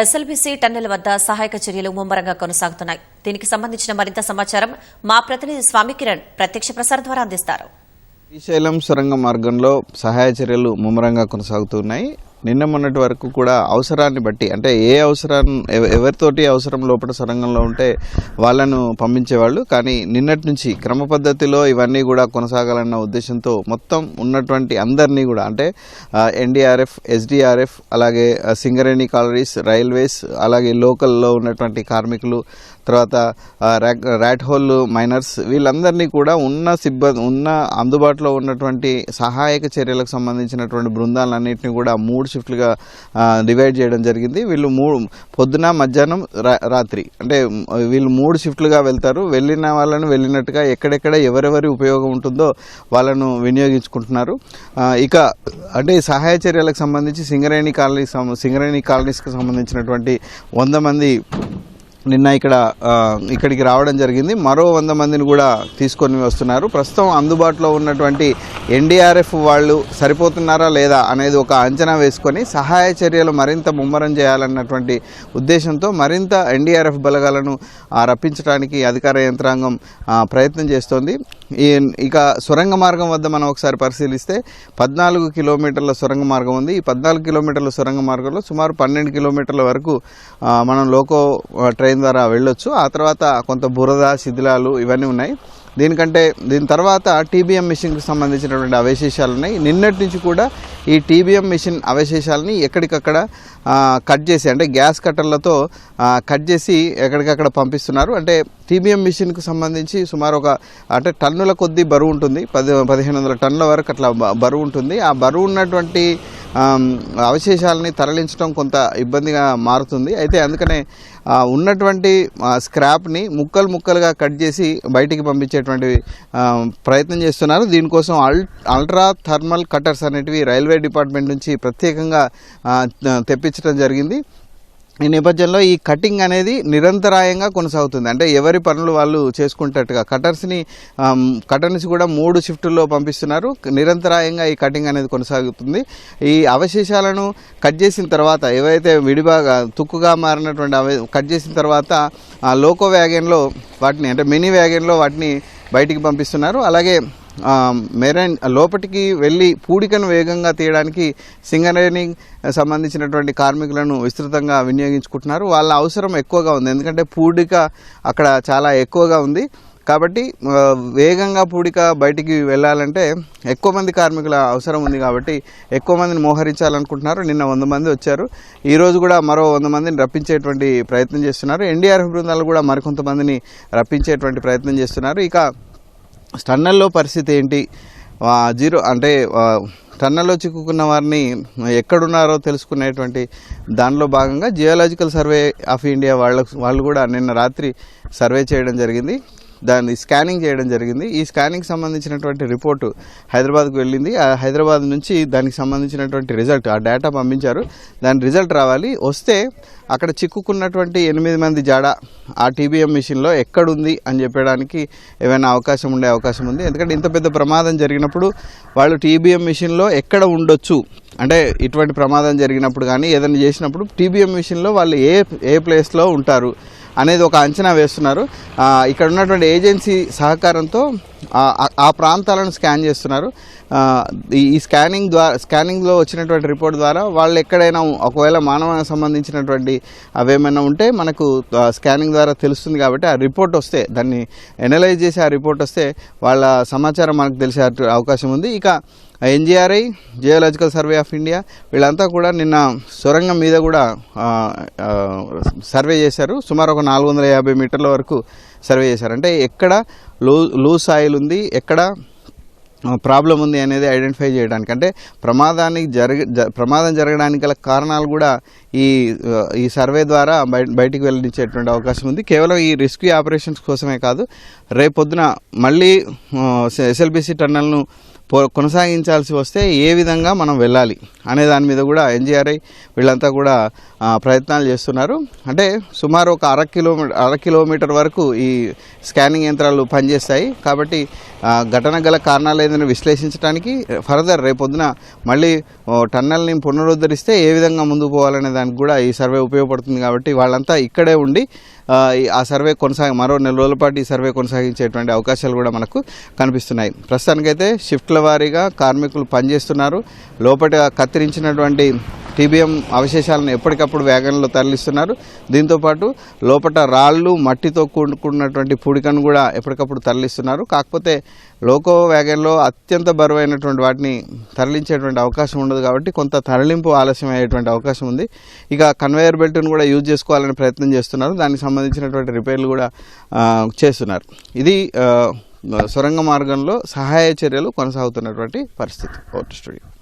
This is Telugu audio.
ఎస్ఎల్బీసీ టన్నెల్ వద్ద సహాయక చర్యలు ముమ్మరంగా కొనసాగుతున్నాయి. దీనికి సంబంధించిన మరింత సమాచారం మా ప్రతినిధి స్వామి కిరణ్ ప్రత్యక్ష ప్రసారం ద్వారా అందిస్తారు. శ్రీశైలం సొరంగ మార్గంలో సహాయ చర్యలు ముమ్మరంగా కొనసాగుతున్నాయి. నిన్న మొన్నటి వరకు కూడా అవసరాన్ని బట్టి అంటే ఏ అవసరం ఎవరితోటి అవసరం లోపల సొరంగంలో ఉంటే వాళ్ళను పంపించేవాళ్ళు. కానీ నిన్నటి నుంచి క్రమ పద్ధతిలో ఇవన్నీ కూడా కొనసాగాలన్న ఉద్దేశంతో మొత్తం ఉన్నటువంటి అందరినీ కూడా అంటే ఎన్డీఆర్ఎఫ్ ఎస్డిఆర్ఎఫ్ అలాగే సింగరేణి కాలరీస్ రైల్వేస్ అలాగే లోకల్లో ఉన్నటువంటి కార్మికులు తర్వాత ర్యాట్ హోల్ మైనర్స్ వీళ్ళందరినీ కూడా ఉన్న సిబ్బంది ఉన్న అందుబాటులో ఉన్నటువంటి సహాయక చర్యలకు సంబంధించినటువంటి బృందాలన్నింటినీ కూడా మూడు షిఫ్ట్లుగా డివైడ్ చేయడం జరిగింది. వీళ్ళు మూడు పొద్దున మధ్యాహ్నం రా- రాత్రి. అంటే వీళ్ళు మూడు షిఫ్ట్లుగా వెళ్తారు. వెళ్ళిన వాళ్ళను వెళ్ళినట్టుగా ఎక్కడెక్కడ ఎవరెవరి ఉపయోగం ఉంటుందో వాళ్ళను వినియోగించుకుంటున్నారు. ఇక అంటే సహాయ చర్యలకు సంబంధించి సింగరేణి కాలనీ సింగరేణి కాలనీస్కి సంబంధించినటువంటి వంద మంది నిన్న ఇక్కడ ఇక్కడికి రావడం జరిగింది. మరో వంద మందిని కూడా తీసుకొని వస్తున్నారు. ప్రస్తుతం అందుబాటులో ఉన్నటువంటి ఎన్డీఆర్ఎఫ్ వాళ్ళు సరిపోతున్నారా లేదా అనేది ఒక అంచనా వేసుకొని సహాయ చర్యలు మరింత ముమ్మరం చేయాలన్నటువంటి ఉద్దేశంతో మరింత ఎన్డీఆర్ఎఫ్ బలగాలను రప్పించడానికి అధికార యంత్రాంగం ప్రయత్నం చేస్తోంది. ఇక సొరంగ మార్గం వద్ద మనం ఒకసారి పరిశీలిస్తే పద్నాలుగు కిలోమీటర్ల సొరంగ మార్గం ఉంది. ఈ పద్నాలుగు కిలోమీటర్ల సొరంగ మార్గంలో సుమారు పన్నెండు కిలోమీటర్ల వరకు మనం లోకో ట్రైన్ ద్వారా వెళ్ళొచ్చు. ఆ తర్వాత కొంత బురద శిథిలాలు ఇవన్నీ ఉన్నాయి. దీనికంటే దీని తర్వాత టీబీఎం మిషన్కి సంబంధించినటువంటి అవశేషాలు ఉన్నాయి. నిన్నటి నుంచి కూడా ఈ టీబీఎం మిషన్ అవశేషాలని ఎక్కడికక్కడ కట్ చేసి అంటే గ్యాస్ కట్టర్లతో కట్ చేసి ఎక్కడికక్కడ పంపిస్తున్నారు. అంటే టీబీఎం మిషన్కి సంబంధించి సుమారు ఒక అంటే టన్నుల కొద్దీ బరువు ఉంటుంది. పది పదిహేను వందల టన్నుల వరకు అట్లా బరువు ఉంటుంది. ఆ బరువు ఉన్నటువంటి అవశేషాలని తరలించడం కొంత ఇబ్బందిగా మారుతుంది. అయితే అందుకనే ఉన్నటువంటి స్క్రాప్ని ముక్కలు ముక్కలుగా కట్ చేసి బయటికి పంపించేటువంటి ప్రయత్నం చేస్తున్నారు. దీనికోసం అల్ అల్ట్రా థర్మల్ కట్టర్స్ అనేటివి రైల్వే డిపార్ట్మెంట్ నుంచి ప్రత్యేకంగా తెప్పించడం జరిగింది. ఈ నేపథ్యంలో ఈ కటింగ్ అనేది నిరంతరాయంగా కొనసాగుతుంది. అంటే ఎవరి పనులు వాళ్ళు చేసుకుంటట్టుగా కటర్స్ని కటర్స్ కూడా మూడు షిఫ్టుల్లో పంపిస్తున్నారు. నిరంతరాయంగా ఈ కటింగ్ అనేది కొనసాగుతుంది. ఈ అవశేషాలను కట్ చేసిన తర్వాత ఏవైతే విడిబాగా తుక్కుగా మారినటువంటి కట్ చేసిన తర్వాత లోకో వ్యాగన్లో వాటిని అంటే మినీ వ్యాగన్లో వాటిని బయటికి పంపిస్తున్నారు. అలాగే మెరైన్ లోపటికి వెళ్ళి పూడికను వేగంగా తీయడానికి సింగరేణి సంబంధించినటువంటి కార్మికులను విస్తృతంగా వినియోగించుకుంటున్నారు. వాళ్ళ అవసరం ఎక్కువగా ఉంది. ఎందుకంటే పూడిక అక్కడ చాలా ఎక్కువగా ఉంది. కాబట్టి వేగంగా పూడిక బయటికి వెళ్ళాలంటే ఎక్కువ మంది కార్మికుల అవసరం ఉంది కాబట్టి ఎక్కువ మందిని మోహరించాలనుకుంటున్నారు. నిన్న వంద మంది వచ్చారు. ఈరోజు కూడా మరో వంద మందిని రప్పించేటువంటి ప్రయత్నం చేస్తున్నారు. ఎన్డీఆర్ఎఫ్ బృందాలు కూడా మరికొంతమందిని రప్పించేటువంటి ప్రయత్నం చేస్తున్నారు. ఇక టన్నెల్లో పరిస్థితి ఏంటి? జీరో అంటే టన్నెల్లో చిక్కుకున్న వారిని ఎక్కడున్నారో తెలుసుకునేటువంటి దానిలో భాగంగా జియోలాజికల్ సర్వే ఆఫ్ ఇండియా వాళ్ళ వాళ్ళు కూడా నిన్న రాత్రి సర్వే చేయడం జరిగింది. దాన్ని స్కానింగ్ చేయడం జరిగింది. ఈ స్కానింగ్ సంబంధించినటువంటి రిపోర్టు హైదరాబాద్కు వెళ్ళింది. ఆ హైదరాబాద్ నుంచి దానికి సంబంధించినటువంటి రిజల్ట్ ఆ డేటా పంపించారు. దాని రిజల్ట్ రావాలి. వస్తే అక్కడ చిక్కుకున్నటువంటి ఎనిమిది మంది జాడ ఆ టీబీఎం మిషన్లో ఎక్కడుంది అని చెప్పడానికి ఏమైనా అవకాశం ఉండే అవకాశం ఉంది. ఎందుకంటే ఇంత పెద్ద ప్రమాదం జరిగినప్పుడు వాళ్ళు టీబీఎం మిషన్లో ఎక్కడ ఉండొచ్చు? అంటే ఇటువంటి ప్రమాదం జరిగినప్పుడు కానీ ఏదైనా చేసినప్పుడు టీబీఎం మిషన్లో వాళ్ళు ఏ ఏ ప్లేస్లో ఉంటారు? అనేది ఒక అంచనా వేస్తున్నారు. ఇక్కడ ఉన్నటువంటి ఏజెన్సీ సహకారంతో ఆ- ఆ- ప్రాంతాలను స్కాన్ చేస్తున్నారు. ఈ- స్కానింగ్ ద్వారా స్కానింగ్లో వచ్చినటువంటి రిపోర్ట్ ద్వారా వాళ్ళు ఎక్కడైనా ఒకవేళ మానవానికి సంబంధించినటువంటి అవేమైనా ఉంటే మనకు స్కానింగ్ ద్వారా తెలుస్తుంది కాబట్టి ఆ రిపోర్ట్ వస్తే దాన్ని ఎనలైజ్ చేసి ఆ రిపోర్ట్ వస్తే వాళ్ళ సమాచారం మనకు తెలిసే అవకాశం ఉంది. ఇక NGRI geological survey of India వీళ్ళంతా కూడా నిన్న సొరంగం మీద కూడా సర్వే చేశారు. సుమారు ఒక నాలుగు వందల యాభై మీటర్ల వరకు సర్వే చేశారు. అంటే ఎక్కడ లూ లూజ్ ఆయిల్ ఉంది. ఎక్కడ ప్రాబ్లం ఉంది అనేది ఐడెంటిఫై చేయడానికి. అంటే ప్రమాదానికి జరగ జ- ప్రమాదం జరగడానికి గల కారణాలు కూడా ఈ ఈ సర్వే ద్వారా బయ బయటికి వెల్లడించేటువంటి అవకాశం ఉంది. కేవలం ఈ రెస్క్యూ ఆపరేషన్స్ కోసమే కాదు రేపొద్దున మళ్ళీ ఎస్ఎల్బిసి టన్నల్ను పో- కొనసాగించాల్సి వస్తే ఏ విధంగా మనం వెళ్ళాలి అనే దాని మీద కూడా ఎన్జిఆర్ఐ వీళ్ళంతా కూడా ప్రయత్నాలు చేస్తున్నారు. అంటే సుమారు ఒక అర కిలోమీటర్ అర కిలోమీటర్ వరకు ఈ స్కానింగ్ యంత్రాలు పనిచేస్తాయి. కాబట్టి ఘటన గల కారణాలు ఏదైనా విశ్లేషించడానికి ఫర్దర్ రేపొద్దున మళ్ళీ టన్నల్ని పునరుద్ధరిస్తే ఏ విధంగా ముందుకు పోవాలనే దానికి కూడా ఈ సర్వే ఉపయోగపడుతుంది కాబట్టి వాళ్ళంతా ఇక్కడే ఉండి ఆ, ఈ- ఆ సర్వే కొనసాగ మరో నెల రోజుల పాటు ఈ సర్వే కొనసాగించేటువంటి అవకాశాలు కూడా మనకు కనిపిస్తున్నాయి. ప్రస్తుతానికైతే షిఫ్ట్ల వారీగా కార్మికులు పనిచేస్తున్నారు. లోపల కత్తిరించినటువంటి టీబీఎం అవశేషాలను ఎప్పటికప్పుడు వ్యాగన్లో తరలిస్తున్నారు. దీంతోపాటు లోపల రాళ్ళు మట్టితో కూడుకున్నటువంటి పూడికను కూడా ఎప్పటికప్పుడు తరలిస్తున్నారు. కాకపోతే లోకో వ్యాగన్లో అత్యంత బరువైనటువంటి వాటిని తరలించేటువంటి అవకాశం ఉండదు కాబట్టి కొంత తరలింపు ఆలస్యం అయ్యేటువంటి అవకాశం ఉంది. ఇక కన్వేయర్ బెల్ట్ను కూడా యూజ్ చేసుకోవాలని ప్రయత్నం చేస్తున్నారు. దానికి సంబంధించినటువంటి రిపేర్లు కూడా చేస్తున్నారు. ఇది సొరంగ మార్గంలో సహాయ చర్యలు కొనసాగుతున్నటువంటి పరిస్థితి. Vote studio.